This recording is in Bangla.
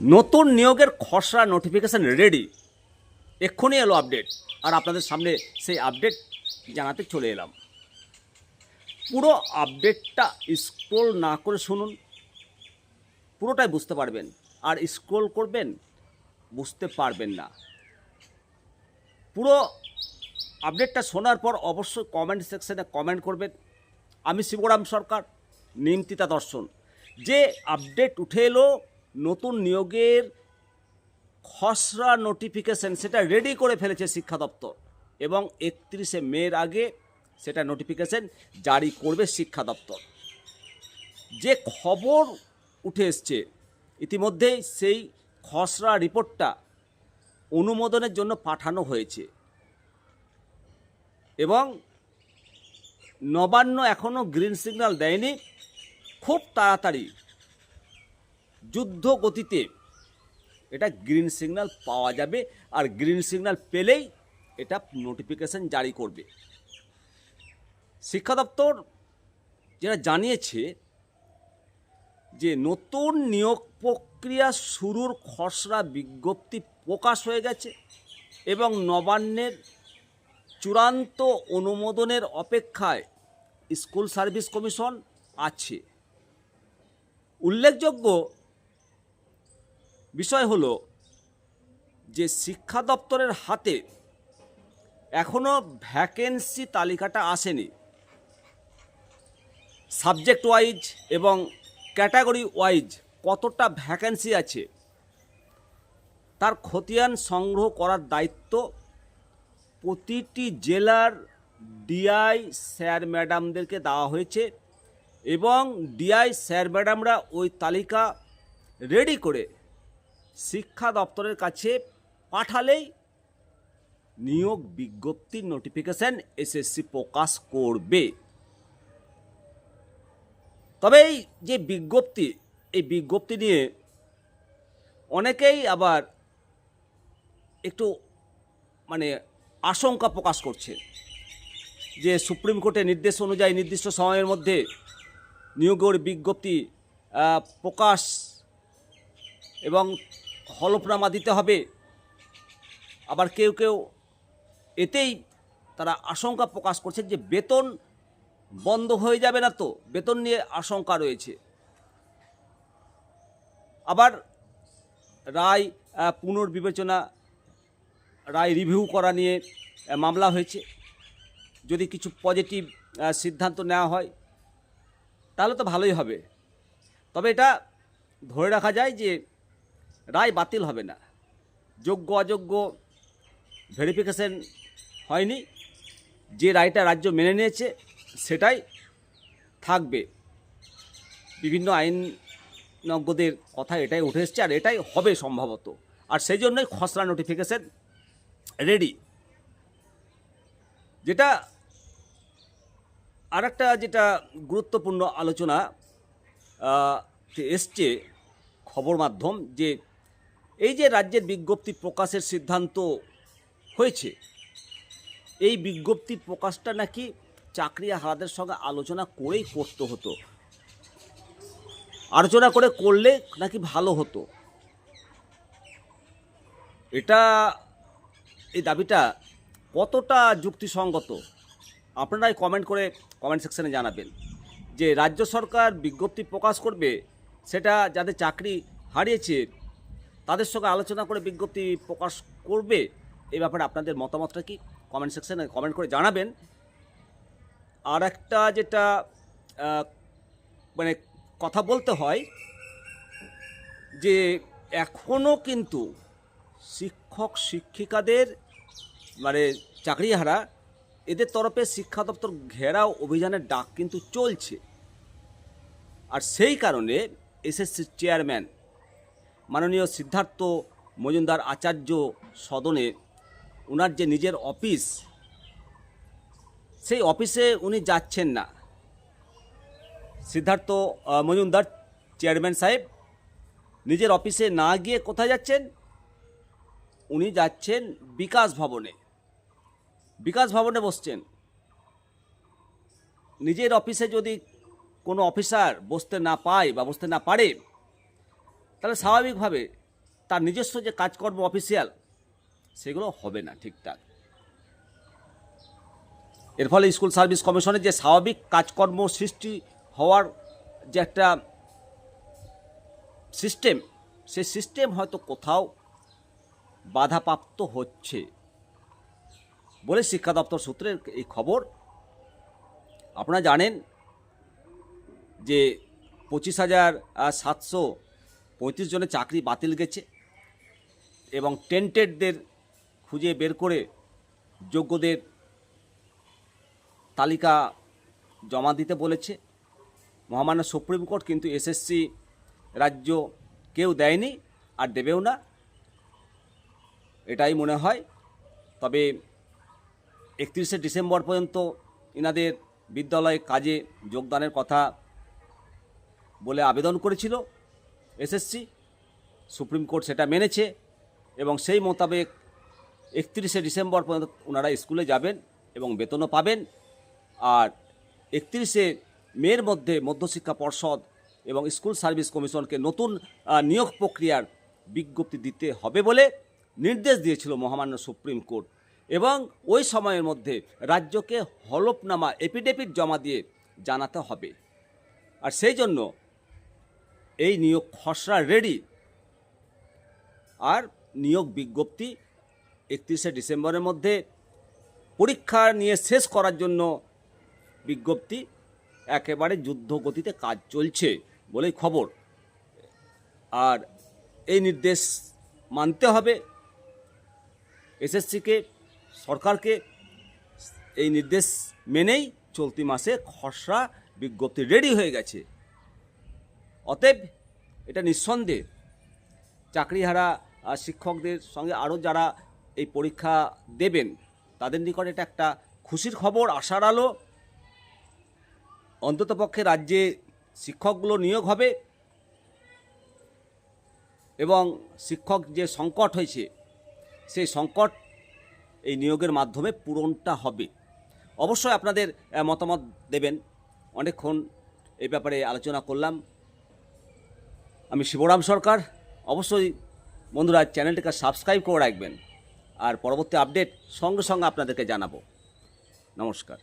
নতুন নিয়োগের খসড়া নোটিফিকেশান রেডি এক্ষুনি এলো আপডেট আর আপনাদের সামনে সেই আপডেট জানাতে চলে এলাম। পুরো আপডেটটা স্ক্রোল না করে শুনুন, পুরোটাই বুঝতে পারবেন। আর স্ক্রোল করবেন, বুঝতে পারবেন না। পুরো আপডেটটা শোনার পর অবশ্যই কমেন্ট সেকশনে কমেন্ট করবেন। আমি শিবরাম সরকার, নিমতিতা দর্শন। যে আপডেট উঠে এলো নতুন নিয়োগের খসড়া নোটিফিকেশন সেটা রেডি করে ফেলেছে শিক্ষা দপ্তর। এবং একত্রিশে মের আগে সেটা নোটিফিকেশন জারি করবে শিক্ষা দপ্তর। যে খবর উঠে এসছে, ইতিমধ্যেই সেই খসড়া রিপোর্টটা অনুমোদনের জন্য পাঠানো হয়েছে। এবং নবান্ন এখনও গ্রিন সিগন্যাল দেয়নি। খুব তাড়াতাড়ি যুদ্ধ গতিতে এটা গ্রিন সিগন্যাল পাওয়া যাবে আর গ্রিন সিগন্যাল পেলেই এটা নোটিফিকেশন জারি করবে। শিক্ষা দপ্তর যেটা জানিয়েছে যে নতুন নিয়োগ প্রক্রিয়া শুরুর খসড়া বিজ্ঞপ্তি প্রকাশ হয়ে গেছে এবং নবান্নের চূড়ান্ত অনুমোদনের অপেক্ষায় স্কুল সার্ভিস কমিশন আছে। উল্লেখযোগ্য বিষয় হলো যে শিক্ষা দপ্তরের হাতে এখনও ভ্যাকেন্সি তালিকাটা আসেনি। সাবজেক্ট ওয়াইজ এবং ক্যাটাগরি ওয়াইজ কতটা ভ্যাকেন্সি আছে, তার খতিয়ান সংগ্রহ করার দায়িত্ব প্রতিটি জেলার ডিআই স্যার ম্যাডামদেরকে দেওয়া হয়েছে এবং ডিআই স্যার ম্যাডামরা ওই তালিকা রেডি করে শিক্ষা দপ্তরের কাছে পাঠালেই নিয়োগ বিজ্ঞপ্তির নোটিফিকেশন এসএসসি প্রকাশ করবে। তবে এই যে বিজ্ঞপ্তি, এই বিজ্ঞপ্তি নিয়ে অনেকেই আবার একটু মানে আশঙ্কা প্রকাশ করছে যে সুপ্রিম কোর্টের নির্দেশ অনুযায়ী নির্দিষ্ট সময়ের মধ্যে নিয়োগের বিজ্ঞপ্তি প্রকাশ এবং হলফনামা দিতে হবে। আবার কেউ কেউ এতেই তারা আশঙ্কা প্রকাশ করছে যে বেতন বন্ধ হয়ে যাবে না তো, বেতন নিয়ে আশঙ্কা রয়েছে। আবার রায় পুনর্বিবেচনা, রায় রিভিউ করা নিয়ে মামলা হয়েছে। যদি কিছু পজিটিভ সিদ্ধান্ত নেওয়া হয়, তাহলে তো ভালোই হবে। তবে এটা ধরে রাখা যায় যে রায় বাতিল হবে না। যোগ্য, অযোগ্য ভেরিফিকেশন হয়নি। যে রায়টা রাজ্য মেনে নিয়েছে, সেটাই থাকবে। বিভিন্ন আইনজ্ঞদের কথা এটাই উঠে এসছে আর এটাই হবে সম্ভবত। আর সেই জন্যই খসড়া নোটিফিকেশন রেডি যেটা আর একটা যেটা গুরুত্বপূর্ণ আলোচনা এসছে খবর মাধ্যম যে এই যে রাজ্যের বিজ্ঞপ্তি প্রকাশের সিদ্ধান্ত হয়েছে, এই বিজ্ঞপ্তি প্রকাশটা নাকি চাকরি হারাদের সঙ্গে আলোচনা করেই করতে হতো। আলোচনা করে করলে নাকি ভালো হতো। এটা, এই দাবিটা কতটা যুক্তিসঙ্গত? আপনারাই কমেন্ট করে কমেন্ট সেকশানে জানাবেন যে রাজ্য সরকার বিজ্ঞপ্তি প্রকাশ করবে, সেটা যাদের চাকরি হারিয়েছে তাদের সঙ্গে আলোচনা করে বিজ্ঞপ্তি প্রকাশ করবে। এই ব্যাপারে আপনাদের মতামতটা কি? কমেন্ট সেকশনে কমেন্ট করে জানাবেন। আর একটা যেটা মানে কথা বলতে হয় যে এখনও কিন্তু শিক্ষক শিক্ষিকাদের মানে চাকরিহারা এদের তরফে শিক্ষা দপ্তর ঘেরাও অভিযানের ডাক কিন্তু চলছে। আর সেই কারণে এসএসসির চেয়ারম্যান মাননীয় সিদ্ধার্থ মজুমদার আচার্য সদনে ওনার যে নিজের অফিস, সেই অফিসে উনি যাচ্ছেন না। সিদ্ধার্থ মজুমদার চেয়ারম্যান সাহেব, নিজের অফিসে না গিয়ে কোথায় যাচ্ছেন? উনি যাচ্ছেন বিকাশ ভবনে। বিকাশ ভবনে বসছেন। নিজের অফিসে যদি কোনো অফিসার বসতে না পায় বা বসতে না পারে তাহলে স্বাভাবিকভাবে তার নিজস্ব যে কাজকর্ম অফিসিয়াল, সেগুলো হবে না ঠিকঠাক। এর ফলে স্কুল সার্ভিস কমিশনের যে স্বাভাবিক কাজকর্ম সৃষ্টি হওয়ার যে একটা সিস্টেম, সেই সিস্টেম হয়তো কোথাও বাধাপ্রাপ্ত হচ্ছে বলে শিক্ষা দপ্তর সূত্রের এই খবর। আপনারা জানেন যে পঁচিশ হাজার সাতশো পঁয়ত্রিশ জনের চাকরি বাতিল গেছে এবং টেন্টেডদের খুঁজে বের করে যোগ্যদের তালিকা জমা দিতে বলেছে। মহামান্য সুপ্রিম কোর্ট কিন্তু এসএসসি রাজ্য কেউ দেয়নি আর দেবেও না। এটাই মনে হয়। তবে একত্রিশে ডিসেম্বর পর্যন্ত ইনাদের বিদ্যালয়ে কাজে যোগদানের কথা বলে আবেদন করেছিল। এসএসসি, সুপ্রিম কোর্ট সেটা মেনেছে এবং সেই মোতাবেক একত্রিশে ডিসেম্বর পর্যন্ত ওনারা স্কুলে যাবেন এবং বেতনও পাবেন। আর একত্রিশে মের মধ্যে মধ্যশিক্ষা পর্ষদ এবং স্কুল সার্ভিস কমিশনকে নতুন নিয়োগ প্রক্রিয়ার বিজ্ঞপ্তি দিতে হবে বলে নির্দেশ দিয়েছিল মহামান্য সুপ্রিম কোর্ট। এবং ওই সময়ের মধ্যে রাজ্যকে হলফনামা এপিডেভিট জমা দিয়ে জানাতে হবে। আর সেই জন্য এই নিয়োগ খসড়া রেডি আর নিয়োগ বিজ্ঞপ্তি একত্রিশে ডিসেম্বরের মধ্যে পরীক্ষা নিয়ে শেষ করার জন্য বিজ্ঞপ্তি একেবারে যুদ্ধ গতিতে কাজ চলছে বলেই খবর। আর এই নির্দেশ মানতে হবে এসএসসিকে, সরকারকে। এই নির্দেশ মেনেই চলতি মাসে খসড়া বিজ্ঞপ্তি রেডি হয়ে গেছে। অতএব এটা নিঃসন্দেহে চাকরিহারা শিক্ষকদের সঙ্গে আরও যারা এই পরীক্ষা দেবেন, তাদের নিকট এটা একটা খুশির খবর, আশার আলো। অন্ততপক্ষে রাজ্যে শিক্ষকগুলো নিয়োগ হবে এবং শিক্ষক যে সংকট হয়েছে, সেই সংকট এই নিয়োগের মাধ্যমে পূরণটা হবে। অবশ্যই আপনাদের মতামত দেবেন। অনেকক্ষণ এই ব্যাপারে আলোচনা করলাম। আমি শিবরাম সরকার। অবশ্যই বন্ধুরা চ্যানেলটিকে সাবস্ক্রাইব করে রাখবেন। আর পরবর্তী আপডেট সঙ্গে সঙ্গে আপনাদেরকে জানাব। নমস্কার।